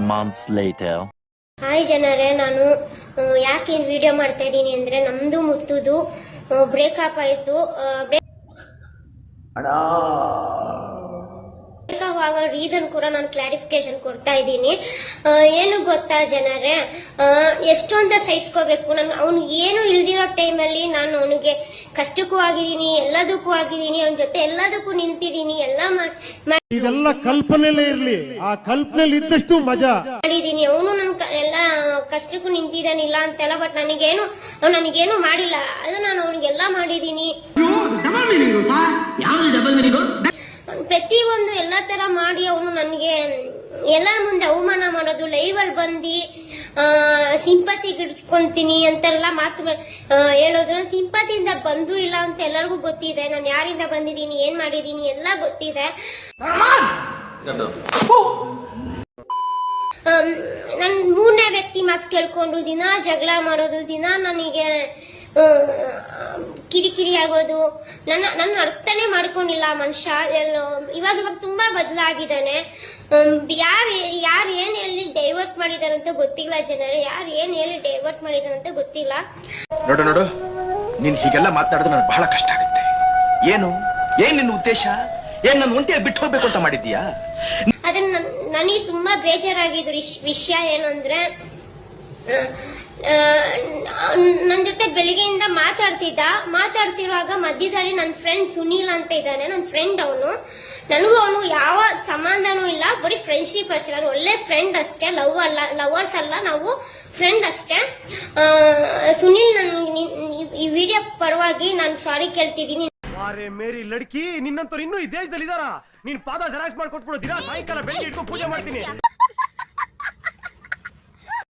months later. Hi ಜನರೇ ನಾನು ಯಾಕೆ ಈ ವಿಡಿಯೋ ಮಾಡ್ತಾ ಇದ್ದೀನಿ ಅಂದ್ರೆ ನಮ್ದು ಮುತ್ತುದು ಬ್ರೇಕಪ್ ಆಯ್ತು ಬ್ರೇಕಪ್ ಆಗೋ ರೀಸನ್ ಕೂಡ ನಾನು ಕ್ಲಾರಿಫಿಕೇಶನ್ ಕೊಡ್ತಾ ಇದ್ದೀನಿ. ಏನು ಗೊತ್ತಾ ಜನರೇ? ಎಷ್ಟು ಅಂತ ಸಹಿಸ್ಕೋಬೇಕು? ನಾನು ಅವನು ಏನು ಇಲ್ದಿರೋ ಟೈಮಲ್ಲಿ ನಾನು ಅವನಿಗೆ ಕಷ್ಟಕ್ಕೂ ಆಗಿದ್ದೀನಿ ಎಲ್ಲದಕ್ಕೂ ಆಗಿದ್ದೀನಿ ಅವನ ಜೊತೆ ಎಲ್ಲದಕ್ಕೂ ನಿಂತಿದ್ದೀನಿ ಎಲ್ಲ ಇದೆಲ್ಲ ಕಲ್ಪನೆಲ್ಲ ಇರಲಿ. ಆ ಕಲ್ಪನೆ ಇದ್ದಷ್ಟು ಮಜಾ. ಮಾಡಿದೀನಿ ಅವನು ನನ್ ಕ- ಎಲ್ಲ ಕಷ್ಟಕ್ಕೂ ನಿಂತಿದ್ದಾನಿಲ್ಲ ಅಂತೆಲ್ಲ ಬಟ್ ನನಗೇನು ಅವ್ನು ನನಗೇನು ಮಾಡಿಲ್ಲ. ಅದು ನಾನು ಅವನಿಗೆಲ್ಲ ಮಾಡಿದೀನಿ ಅವ್ನು ಪ್ರತಿಯೊಂದು ಎಲ್ಲ ತರ ಮಾಡಿ ಅವನು ನನಗೆ ಎಲ್ಲ ಮುಂದೆ ಅವಮಾನ ಮಾಡೋದು ಲೈವ್ ಅಲ್ಲಿ ಬಂದು ಸಿಂಪತಿ ಗಿಡ್ಸ್ಕೊಂತೀನಿ ಅಂತೆಲ್ಲ ಮಾತು ಹೇಳೋದ್ರು ಸಿಂಪತಿಯಿಂದ ಬಂದು ಇಲ್ಲ ಅಂತ ಎಲ್ಲರಿಗೂ ಗೊತ್ತಿದೆ. ನಾನು ಯಾರಿಂದ ಬಂದಿದ್ದೀನಿ, ಏನ್ ಮಾಡಿದ್ದೀನಿ ಎಲ್ಲ ಗೊತ್ತಿದೆ. ನನ್ ಮೂರನೇ ವ್ಯಕ್ತಿ ಮಾತು ಕೇಳ್ಕೊಂಡು ದಿನ ಜಗಳ ಮಾಡೋದು, ದಿನ ನನಗೆ ಕಿರಿಕಿರಿ ಆಗೋದು. ನನ್ನ ನನ್ನ ಅರ್ಥನೇ ಮಾಡ್ಕೊಂಡಿಲ್ಲ ಮನುಷ್ಯ. ಇವಾಗ ಇವಾಗ ತುಂಬಾ ಬದಲಾಗಿದ್ದಾನೆ. ಯಾರು ಯಾರು ಏನ್ ಹೇಳಿ ಡೈವರ್ಟ್ ಮಾಡಿದಾರಂತ ಗೊತ್ತಿಲ್ಲ ಜನರು. ಯಾರು ಏನ್ ಹೇಳಿ ಡೈವರ್ಟ್ ಮಾಡಿದಾರಂತ ಗೊತ್ತಿಲ್ಲ. ನೋಡು ನೋಡು. ನೀನ್ ಹೀಗೆಲ್ಲ ಮಾತಾಡೋದು ನನಗೆ ಬಹಳ ಕಷ್ಟ ಆಗುತ್ತೆ. ಏನು? ಏನ್ ನಿನ್ನ ಉದ್ದೇಶ? ಏನ್ ನನ್ನ ಒಂಟಿಯ ಬಿಟ್ಟು ಹೋಗ್ಬೇಕು ಅಂತ ಮಾಡಿದ್ಯಾ ಅದನ್ನ ನನಗೆ ತುಂಬಾ ಬೇಜಾರಾಗಿದ್ರು ವಿಷಯ ಏನು ಅಂದ್ರೆ ನನ್ನ ಜೊತೆ ಬೆಳಿಗ್ಗೆಯಿಂದ ಮಾತಾಡ್ತಿದ್ದ. ಮಾತಾಡ್ತಿರುವಾಗ ಮಧ್ಯದಲ್ಲಿ ನನ್ನ ಫ್ರೆಂಡ್ ಸುನೀಲ್ ಅಂತ ಇದ್ದಾನೆ. ನನ್ನ ಫ್ರೆಂಡ್ ಅವನು. ನನಗೂ ಅವನು ಯಾವ ಸಂಬಂಧನೂ ಇಲ್ಲ. ಬರೀ ಫ್ರೆಂಡ್ಶಿಪ್ ಅಷ್ಟೇ. ನಾನು ಒಳ್ಳೆ ಫ್ರೆಂಡ್ ಅಷ್ಟೇ. ಲವ್ ಅಲ್ಲ ಲವರ್ಸ್ ಅಲ್ಲ. ನಾವು ಫ್ರೆಂಡ್ ಅಷ್ಟೇ. ಸುನೀಲ್ ನನ್ ಈ ವಿಡಿಯೋ ಪರವಾಗಿ ನಾನು ಸಾರಿ ಕೇಳ್ತಿದ್ದೀನಿ. ಅರೆ ಮೇರಿ ಲಡ್ಕಿ, ನಿನ್ನಂತವ್ರು ಇನ್ನೂ ಈ ದೇಶದಲ್ಲಿ ಇದಾರ ನೀನ್ ಪಾದ ಮಾಡಿ ದಿನ ಸಾಯಂಕಾಲ ಬೆಳಿಗ್ಗೆ ಇಟ್ಕೊಂಡು ಪೂಜೆ ಮಾಡ್ತೀನಿ.